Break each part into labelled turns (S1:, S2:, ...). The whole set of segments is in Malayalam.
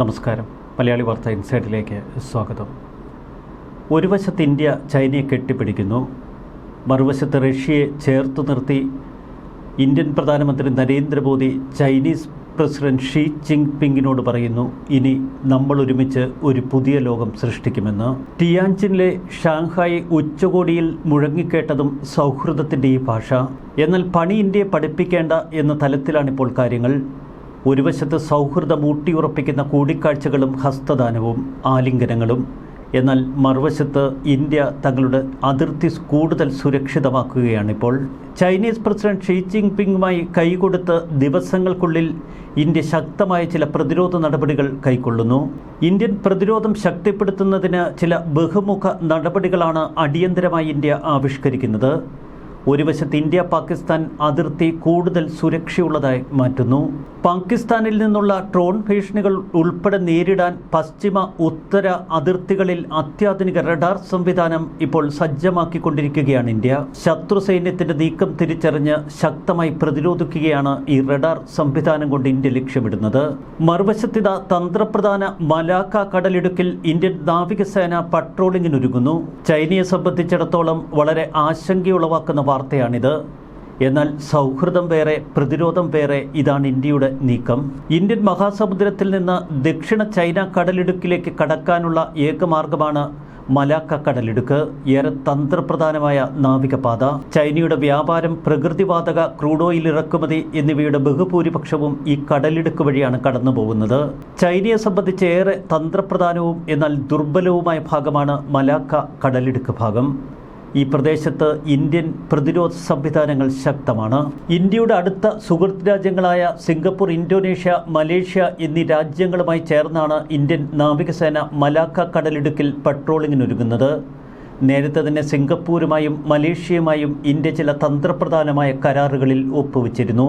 S1: നമസ്കാരം മലയാളി വാർത്ത ഇൻസൈഡിലേക്ക് സ്വാഗതം ഒരു വശത്ത് ഇന്ത്യ ചൈനയെ കെട്ടിപ്പിടിക്കുന്നു മറുവശത്ത് റഷ്യയെ ചേർത്ത് നിർത്തി ഇന്ത്യൻ പ്രധാനമന്ത്രി Narendra Modi Chinese president Xi Jin പിങ്ങിനോട് പറയുന്നു ഇനി നമ്മൾ ഒരുമിച്ച് ഒരു പുതിയ ലോകം സൃഷ്ടിക്കുമെന്ന് ടിയാൻചിനിലെ ഷാങ്ഹായ് ഉച്ചകോടിയിൽ മുഴങ്ങിക്കേട്ടതും സൗഹൃദത്തിൻ്റെ ഈ ഭാഷ എന്നാൽ പണി ഇന്ത്യയെ പഠിപ്പിക്കേണ്ട എന്ന തലത്തിലാണിപ്പോൾ കാര്യങ്ങൾ ഒരു വശത്ത് സൗഹൃദം ഊട്ടിയുറപ്പിക്കുന്ന കൂടിക്കാഴ്ചകളും ഹസ്തദാനവും ആലിംഗനങ്ങളും എന്നാൽ മറുവശത്ത് ഇന്ത്യ തങ്ങളുടെ അതിർത്തി കൂടുതൽ സുരക്ഷിതമാക്കുകയാണിപ്പോൾ ചൈനീസ് പ്രസിഡന്റ് ഷീ ജിങ് പിങ്ങുമായി കൈകൊടുത്ത് ദിവസങ്ങൾക്കുള്ളിൽ ഇന്ത്യ ശക്തമായ ചില പ്രതിരോധ നടപടികൾ കൈക്കൊള്ളുന്നു ഇന്ത്യൻ പ്രതിരോധം ശക്തിപ്പെടുത്തുന്നതിന് ചില ബഹുമുഖ നടപടികളാണ് അടിയന്തരമായി ഇന്ത്യ ആവിഷ്കരിക്കുന്നത് ഒരു വശത്ത് ഇന്ത്യ പാകിസ്ഥാൻ അതിർത്തി കൂടുതൽ സുരക്ഷയുള്ളതായി മാറ്റുന്നു പാകിസ്ഥാനിൽ നിന്നുള്ള ഡ്രോൺ ഭീഷണികൾ ഉൾപ്പെടെ നേരിടാൻ പശ്ചിമ ഉത്തര അതിർത്തികളിൽ അത്യാധുനിക റഡാർ സംവിധാനം ഇപ്പോൾ സജ്ജമാക്കിക്കൊണ്ടിരിക്കുകയാണ് ഇന്ത്യ ശത്രു സൈന്യത്തിന്റെ നീക്കം തിരിച്ചറിഞ്ഞ് ശക്തമായി പ്രതിരോധിക്കുകയാണ് ഈ റഡാർ സംവിധാനം കൊണ്ട് ഇന്ത്യ ലക്ഷ്യമിടുന്നത് മറുവശത്തിത തന്ത്രപ്രധാന മലാക്ക കടലിടുക്കിൽ ഇന്ത്യൻ നാവികസേന പട്രോളിങ്ങിനൊരുങ്ങുന്നു ചൈനയെ സംബന്ധിച്ചിടത്തോളം വളരെ ആശങ്കയുളവാക്കുന്ന വാർത്തയാണിത് എന്നാൽ സൗഹൃദം വേറെ പ്രതിരോധം വേറെ ഇതാണ് ഇന്ത്യയുടെ നീക്കം ഇന്ത്യൻ മഹാസമുദ്രത്തിൽ നിന്ന് ദക്ഷിണ ചൈന കടലിടുക്കിലേക്ക് കടക്കാനുള്ള ഏക മാർഗമാണ് മലാക്ക കടലിടുക്ക് ഏറെ തന്ത്രപ്രധാനമായ നാവികപാത ചൈനയുടെ വ്യാപാരം പ്രകൃതിവാതക ക്രൂഡ് ഓയിൽ ഇറക്കുമതി എന്നിവയുടെ ബഹുഭൂരിപക്ഷവും ഈ കടലിടുക്ക് വഴിയാണ് കടന്നുപോകുന്നത് ചൈനയെ സംബന്ധിച്ച് ഏറെ തന്ത്രപ്രധാനവും എന്നാൽ ദുർബലവുമായ ഭാഗമാണ് മലാക്ക കടലിടുക്ക് ഭാഗം ഈ പ്രദേശത്ത് ഇന്ത്യൻ പ്രതിരോധ സംവിധാനങ്ങൾ ശക്തമാണ് ഇന്ത്യയുടെ അടുത്ത സുഹൃത്ത് രാജ്യങ്ങളായ സിംഗപ്പൂർ ഇന്തോനേഷ്യ മലേഷ്യ എന്നീ രാജ്യങ്ങളുമായി ചേർന്നാണ് ഇന്ത്യൻ നാവികസേന മലാക്ക കടലിടുക്കിൽ പട്രോളിങ്ങിനൊരുങ്ങുന്നത് നേരത്തെ തന്നെ സിംഗപ്പൂരുമായും മലേഷ്യയുമായും ഇന്ത്യ ചില തന്ത്രപ്രധാനമായ കരാറുകളിൽ ഒപ്പുവച്ചിരുന്നു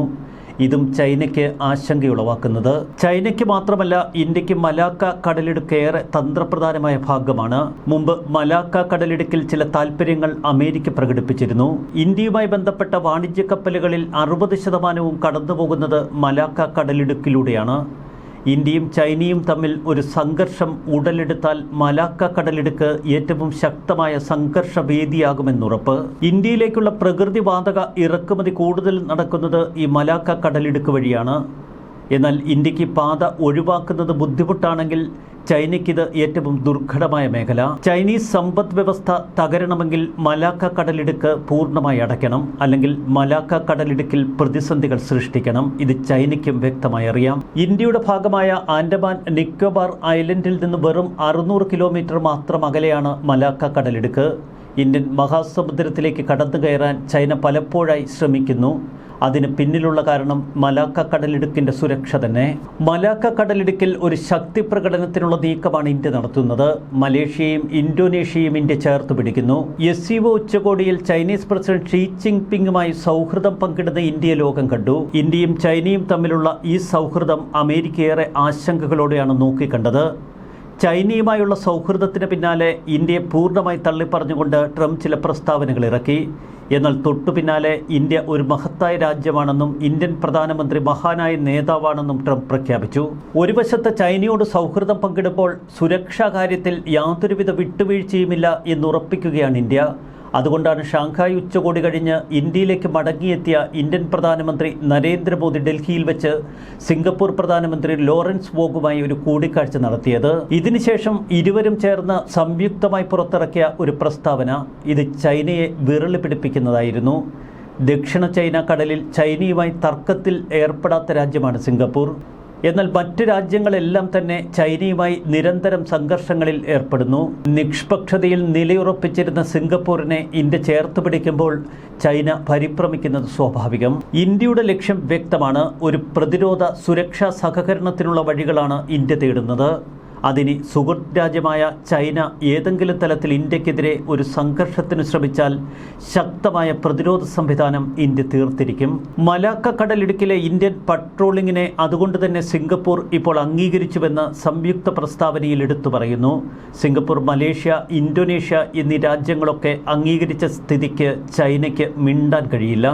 S1: ഇതും ചൈനയ്ക്ക് ആശങ്കയുളവാക്കുന്നത് ചൈനയ്ക്ക് മാത്രമല്ല ഇന്ത്യക്ക് മലാക്ക കടലിടുക്ക് ഏറെ തന്ത്രപ്രധാനമായ ഭാഗമാണ് മുമ്പ് മലാക്ക കടലിടുക്കിൽ ചില താൽപര്യങ്ങൾ അമേരിക്ക പ്രകടിപ്പിച്ചിരുന്നു ഇന്ത്യയുമായി ബന്ധപ്പെട്ട വാണിജ്യ കപ്പലുകളിൽ അറുപത് ശതമാനവും കടന്നുപോകുന്നത് മലാക്ക കടലിടുക്കിലൂടെയാണ് ഇന്ത്യയും ചൈനയും തമ്മിൽ ഒരു സംഘർഷം ഉടലെടുത്താൽ മലാക്ക കടലിടുക്ക് ഏറ്റവും ശക്തമായ സംഘർഷ വേദിയാകുമെന്നുറപ്പ് ഇന്ത്യയിലേക്കുള്ള വാതക ഇറക്കുമതി കൂടുതൽ നടക്കുന്നത് ഈ മലാക്ക കടലിടുക്ക് വഴിയാണ് എന്നാൽ ഇന്ത്യക്ക് പാത ഒഴിവാക്കുന്നത് ബുദ്ധിമുട്ടാണെങ്കിൽ ചൈനയ്ക്കിത് ഏറ്റവും ദുർഘടമായ മേഖല ചൈനീസ് സമ്പദ് വ്യവസ്ഥ തകരണമെങ്കിൽ മലാക്ക കടലിടുക്ക് പൂർണ്ണമായി അടയ്ക്കണം അല്ലെങ്കിൽ മലാക്ക കടലിടുക്കിൽ പ്രതിസന്ധികൾ സൃഷ്ടിക്കണം ഇത് ചൈനയ്ക്കും വ്യക്തമായി അറിയാം ഇന്ത്യയുടെ ഭാഗമായ ആൻഡമാൻ നിക്കോബാർ ഐലൻഡിൽ നിന്ന് വെറും അറുന്നൂറ് കിലോമീറ്റർ മാത്രം അകലെയാണ് മലാക്ക കടലിടുക്ക് ഇന്ത്യൻ മഹാസമുദ്രത്തിലേക്ക് കടന്നു കയറാൻ ചൈന പലപ്പോഴായി ശ്രമിക്കുന്നു അതിന് പിന്നിലുള്ള കാരണം മലാക്ക കടലിടുക്കിൻ്റെ സുരക്ഷ തന്നെ മലാക്ക കടലിടുക്കിൽ ഒരു ശക്തി പ്രകടനത്തിനുള്ള നീക്കമാണ് ഇന്ത്യ നടത്തുന്നത് മലേഷ്യയും ഇന്തോനേഷ്യയും ഇന്ത്യ ചേർത്ത് പിടിക്കുന്നു എസ് സി ഉച്ചകോടിയിൽ ചൈനീസ് പ്രസിഡന്റ് ഷീ ജിങ് പിങ്ങുമായി സൗഹൃദം പങ്കിടുന്ന ഇന്ത്യ ലോകം കണ്ടു ഇന്ത്യയും ചൈനയും തമ്മിലുള്ള ഈ സൗഹൃദം അമേരിക്കയേറെ ആശങ്കകളോടെയാണ് നോക്കിക്കണ്ടത് ചൈനയുമായുള്ള സൗഹൃദത്തിന് പിന്നാലെ ഇന്ത്യയെ പൂർണ്ണമായി തള്ളിപ്പറഞ്ഞുകൊണ്ട് ട്രംപ് ചില പ്രസ്താവനകൾ ഇറക്കി എന്നാൽ തൊട്ടു പിന്നാലെ ഇന്ത്യ ഒരു മഹത്തായ രാജ്യമാണെന്നും ഇന്ത്യൻ പ്രധാനമന്ത്രി മഹാനായ നേതാവാണെന്നും ട്രംപ് പ്രഖ്യാപിച്ചു ഒരു വശത്ത് ചൈനയോട് സൗഹൃദം പങ്കിടുമ്പോൾ സുരക്ഷാ കാര്യത്തിൽ യാതൊരുവിധ വിട്ടുവീഴ്ചയുമില്ല എന്നുറപ്പിക്കുകയാണ് ഇന്ത്യ അതുകൊണ്ടാണ് ഷാങ്ഹായ് ഉച്ചകോടി കഴിഞ്ഞ് ഇന്ത്യയിലേക്ക് മടങ്ങിയെത്തിയ ഇന്ത്യൻ പ്രധാനമന്ത്രി നരേന്ദ്രമോദി ഡൽഹിയിൽ വെച്ച് സിംഗപ്പൂർ പ്രധാനമന്ത്രി ലോറൻസ് വോഗുമായി ഒരു കൂടിക്കാഴ്ച നടത്തിയത് ഇതിനുശേഷം ഇരുവരും ചേർന്ന് സംയുക്തമായി പുറത്തിറക്കിയ ഒരു പ്രസ്താവന ഇത് ചൈനയെ വിരളി പിടിപ്പിക്കുന്നതായിരുന്നു ദക്ഷിണ ചൈന കടലിൽ ചൈനയുമായി തർക്കത്തിൽ ഏർപ്പെടാത്ത രാജ്യമാണ് സിംഗപ്പൂർ എന്നാൽ മറ്റ് രാജ്യങ്ങളെല്ലാം തന്നെ ചൈനയുമായി നിരന്തരം സംഘർഷങ്ങളിൽ ഏർപ്പെടുന്നു നിഷ്പക്ഷതയിൽ നിലയുറപ്പിച്ചിരുന്ന സിംഗപ്പൂരിനെ ഇന്ത്യ ചേർത്ത് പിടിക്കുമ്പോൾ ചൈന പരിഭ്രമിക്കുന്നത് സ്വാഭാവികം ഇന്ത്യയുടെ ലക്ഷ്യം വ്യക്തമാണ് ഒരു പ്രതിരോധ സുരക്ഷാ സഹകരണത്തിനുള്ള വഴികളാണ് ഇന്ത്യ തേടുന്നത് അതിന് സുഹൃത്ത് രാജ്യമായ ചൈന ഏതെങ്കിലും തലത്തിൽ ഇന്ത്യക്കെതിരെ ഒരു സംഘർഷത്തിന് ശ്രമിച്ചാൽ ശക്തമായ പ്രതിരോധ സംവിധാനം ഇന്ത്യ തീർത്തിരിക്കും മലാക്ക കടലിടുക്കിലെ ഇന്ത്യൻ പട്രോളിങ്ങിനെ അതുകൊണ്ട് തന്നെ സിംഗപ്പൂർ ഇപ്പോൾ അംഗീകരിച്ചുവെന്ന് സംയുക്ത പ്രസ്താവനയിൽ എടുത്തു പറയുന്നു സിംഗപ്പൂർ മലേഷ്യ ഇന്തോനേഷ്യ എന്നീ രാജ്യങ്ങളൊക്കെ അംഗീകരിച്ച സ്ഥിതിക്ക് ചൈനയ്ക്ക് മിണ്ടാൻ കഴിയില്ല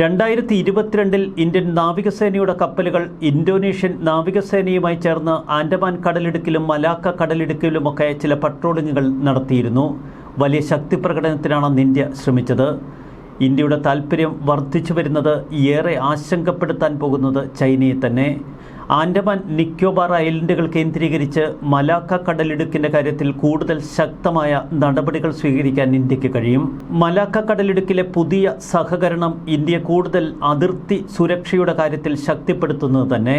S1: രണ്ടായിരത്തി ഇരുപത്തിരണ്ടിൽ ഇന്ത്യൻ നാവികസേനയുടെ കപ്പലുകൾ ഇന്തോനേഷ്യൻ നാവികസേനയുമായി ചേർന്ന് ആൻഡമാൻ കടലിടുക്കിലും മലാക്ക കടലിടുക്കിലുമൊക്കെ ചില പട്രോളിങ്ങുകൾ നടത്തിയിരുന്നു വലിയ ശക്തി പ്രകടനത്തിനാണ് ഇന്ത്യ ശ്രമിച്ചത് ഇന്ത്യയുടെ താൽപ്പര്യം വർദ്ധിച്ചു വരുന്നത് ഏറെ ആശങ്കപ്പെടുത്താൻ പോകുന്നത് ചൈനയെ തന്നെ ആൻഡമാൻ നിക്കോബാർ ഐലൻഡുകൾ കേന്ദ്രീകരിച്ച് മലാക്ക കടലിടുക്കിന്റെ കാര്യത്തിൽ കൂടുതൽ ശക്തമായ നടപടികൾ സ്വീകരിക്കാൻ ഇന്ത്യക്ക് കഴിയും മലാക്ക കടലിടുക്കിലെ പുതിയ സഹകരണം ഇന്ത്യ കൂടുതൽ അതിർത്തി സുരക്ഷയുടെ കാര്യത്തിൽ ശക്തിപ്പെടുത്തുന്നത് തന്നെ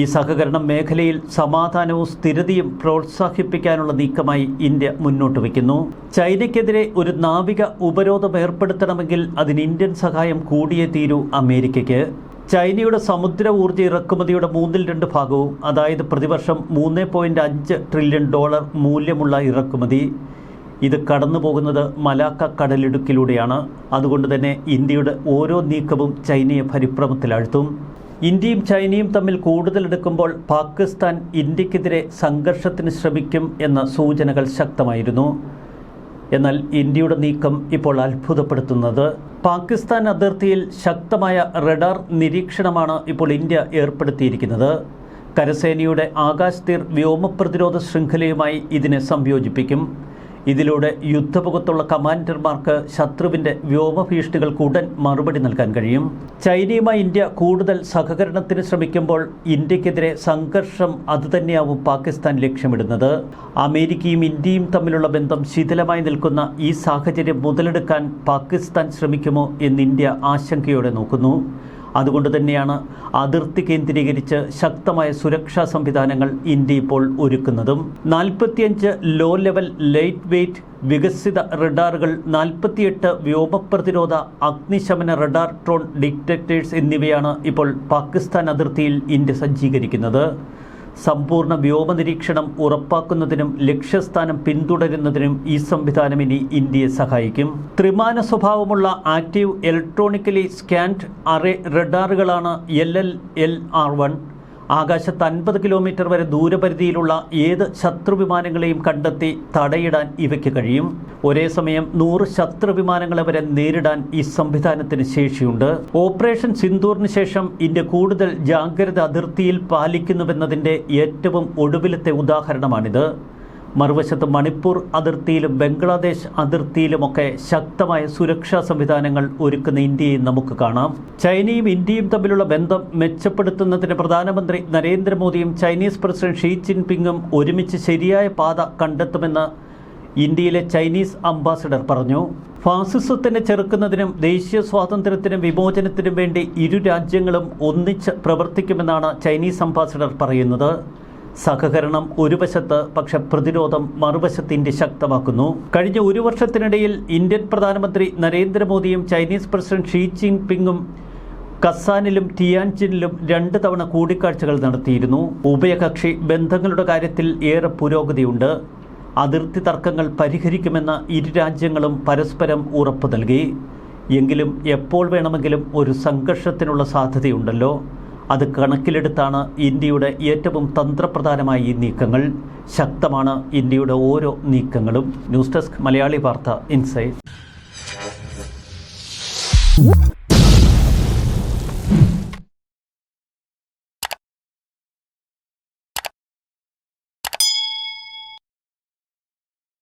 S1: ഈ സഹകരണം മേഖലയിൽ സമാധാനവും സ്ഥിരതയും പ്രോത്സാഹിപ്പിക്കാനുള്ള നീക്കമായി ഇന്ത്യ മുന്നോട്ട് വയ്ക്കുന്നു ചൈനയ്ക്കെതിരെ ഒരു നാവിക ഉപരോധം ഏർപ്പെടുത്തണമെങ്കിൽ അതിന് ഇന്ത്യൻ സഹായം കൂടിയേ തീരൂ അമേരിക്കയ്ക്ക് ചൈനയുടെ സമുദ്ര ഊർജ്ജ ഇറക്കുമതിയുടെ മൂന്നിൽ രണ്ട് ഭാഗവും അതായത് പ്രതിവർഷം മൂന്ന് പോയിൻറ്റ് അഞ്ച് ട്രില്യൺ ഡോളർ മൂല്യമുള്ള ഇറക്കുമതി ഇത് കടന്നു പോകുന്നത് മലാക്ക കടലിടുക്കിലൂടെയാണ് അതുകൊണ്ട് തന്നെ ഇന്ത്യയുടെ ഓരോ നീക്കവും ചൈനയെ പരിഭ്രമത്തിലാഴ്ത്തും ഇന്ത്യയും ചൈനയും തമ്മിൽ കൂടുതലെടുക്കുമ്പോൾ പാകിസ്ഥാൻ ഇന്ത്യക്കെതിരെ സംഘർഷത്തിന് ശ്രമിക്കും എന്ന സൂചനകൾ ശക്തമായിരുന്നു എന്നാൽ ഇന്ത്യയുടെ നീക്കം ഇപ്പോൾ അത്ഭുതപ്പെടുത്തുന്നത് പാകിസ്ഥാൻ അതിർത്തിയിൽ ശക്തമായ റഡാർ നിരീക്ഷണമാണ് ഇപ്പോൾ ഇന്ത്യ ഏർപ്പെടുത്തിയിരിക്കുന്നത് കരസേനയുടെ ആകാശ് തീർ വ്യോമ പ്രതിരോധ ശൃംഖലയുമായി ഇതിനെ സംയോജിപ്പിക്കും ഇതിലൂടെ യുദ്ധപുഖത്തുള്ള കമാൻഡർമാർക്ക് ശത്രുവിന്റെ വ്യോമഭീഷണികൾക്ക് ഉടൻ മറുപടി നൽകാൻ കഴിയും ചൈനയുമായി ഇന്ത്യ കൂടുതൽ സഹകരണത്തിന് ശ്രമിക്കുമ്പോൾ ഇന്ത്യക്കെതിരെ സംഘർഷം അതുതന്നെയാവും പാകിസ്ഥാൻ ലക്ഷ്യമിടുന്നത് അമേരിക്കയും ഇന്ത്യയും തമ്മിലുള്ള ബന്ധം ശിഥിലമായി നിൽക്കുന്ന ഈ സാഹചര്യം മുതലെടുക്കാൻ പാകിസ്ഥാൻ ശ്രമിക്കുമോ എന്ന് ഇന്ത്യ ആശങ്കയോടെ നോക്കുന്നു അതുകൊണ്ട് തന്നെയാണ് അതിർത്തി കേന്ദ്രീകരിച്ച് ശക്തമായ സുരക്ഷാ സംവിധാനങ്ങൾ ഇന്ത്യ ഇപ്പോൾ ഒരുക്കുന്നതും നാൽപ്പത്തിയഞ്ച് ലോ ലെവൽ ലൈറ്റ് വെയ്റ്റ് വികസിത റഡാറുകൾ നാൽപ്പത്തിയെട്ട് പ്രതിരോധ അഗ്നിശമന റഡാർ ട്രോൺ ഡിറ്റക്ടേഴ്സ് എന്നിവയാണ് ഇപ്പോൾ പാകിസ്ഥാൻ അതിർത്തിയിൽ ഇന്ത്യ സജ്ജീകരിക്കുന്നത് സമ്പൂർണ്ണ വ്യോമ നിരീക്ഷണം ഉറപ്പാക്കുന്നതിനും ലക്ഷ്യസ്ഥാനം പിന്തുടരുന്നതിനും ഈ സംവിധാനം ഇനി ഇന്ത്യയെ സഹായിക്കും ത്രിമാന സ്വഭാവമുള്ള ആക്റ്റീവ് ഇലക്ട്രോണിക്കലി സ്കാൻഡ് അറേ റഡാറുകളാണ് L L L R one ആകാശത്ത് അൻപത് കിലോമീറ്റർ വരെ ദൂരപരിധിയിലുള്ള ഏത് ശത്രു വിമാനങ്ങളെയും കണ്ടെത്തി തടയിടാൻ ഇവയ്ക്ക് കഴിയും ഒരേ സമയം നൂറ് ശത്രു വിമാനങ്ങളെ വരെ നേരിടാൻ ഈ സംവിധാനത്തിന് ശേഷിയുണ്ട് ഓപ്പറേഷൻ സിന്ദൂറിന് ശേഷം ഇന്ത്യ കൂടുതൽ ജാഗ്രത അതിർത്തിയിൽ പാലിക്കുന്നുവെന്നതിൻ്റെ ഏറ്റവും ഒടുവിലത്തെ ഉദാഹരണമാണിത് മറുവശത്ത് മണിപ്പൂർ അതിർത്തിയിലും ബംഗ്ലാദേശ് അതിർത്തിയിലുമൊക്കെ ശക്തമായ സുരക്ഷാ സംവിധാനങ്ങൾ ഒരുക്കുന്ന ഇന്ത്യയെ നമുക്ക് കാണാം ചൈനയും ഇന്ത്യയും തമ്മിലുള്ള ബന്ധം മെച്ചപ്പെടുത്തുന്നതിന് പ്രധാനമന്ത്രി നരേന്ദ്രമോദിയും ചൈനീസ് പ്രസിഡന്റ് ഷീ ജിൻപിങ്ങും ഒരുമിച്ച് ശരിയായ പാത കണ്ടെത്തുമെന്ന് ഇന്ത്യയിലെ ചൈനീസ് അംബാസിഡർ പറഞ്ഞു ഫാസിസത്തിനെ ചെറുക്കുന്നതിനും ദേശീയ സ്വാതന്ത്ര്യത്തിനും വിമോചനത്തിനും വേണ്ടി ഇരു രാജ്യങ്ങളും ഒന്നിച്ച് പ്രവർത്തിക്കുമെന്നാണ് ചൈനീസ് അംബാസിഡർ പറയുന്നത് സഹകരണം ഒരു വശത്ത് പക്ഷെ പ്രതിരോധം മറുവശത്ത് ഇന്ത്യ ശക്തമാക്കുന്നു കഴിഞ്ഞ ഒരു വർഷത്തിനിടയിൽ ഇന്ത്യൻ പ്രധാനമന്ത്രി നരേന്ദ്രമോദിയും ചൈനീസ് പ്രസിഡന്റ് ഷീ ജിൻപിങ്ങും കസാനിലും ടിയാൻചിനിലും രണ്ട് തവണ കൂടിക്കാഴ്ചകൾ നടത്തിയിരുന്നു ഉഭയകക്ഷി ബന്ധങ്ങളുടെ കാര്യത്തിൽ ഏറെ പുരോഗതിയുണ്ട് അതിർത്തി തർക്കങ്ങൾ പരിഹരിക്കുമെന്ന ഇരു രാജ്യങ്ങളും പരസ്പരം ഉറപ്പ് നൽകി എങ്കിലും എപ്പോൾ വേണമെങ്കിലും ഒരു സംഘർഷത്തിനുള്ള സാധ്യതയുണ്ടല്ലോ അത് കണക്കിലെടുത്താണ് ഇന്ത്യയുടെ ഏറ്റവും തന്ത്രപ്രധാനമായ ഈ നീക്കങ്ങൾ ശക്തമാണ് ഇന്ത്യയുടെ ഓരോ നീക്കങ്ങളും ന്യൂസ് ഡെസ്ക് മലയാളി വാർത്ത ഇൻസൈറ്റ്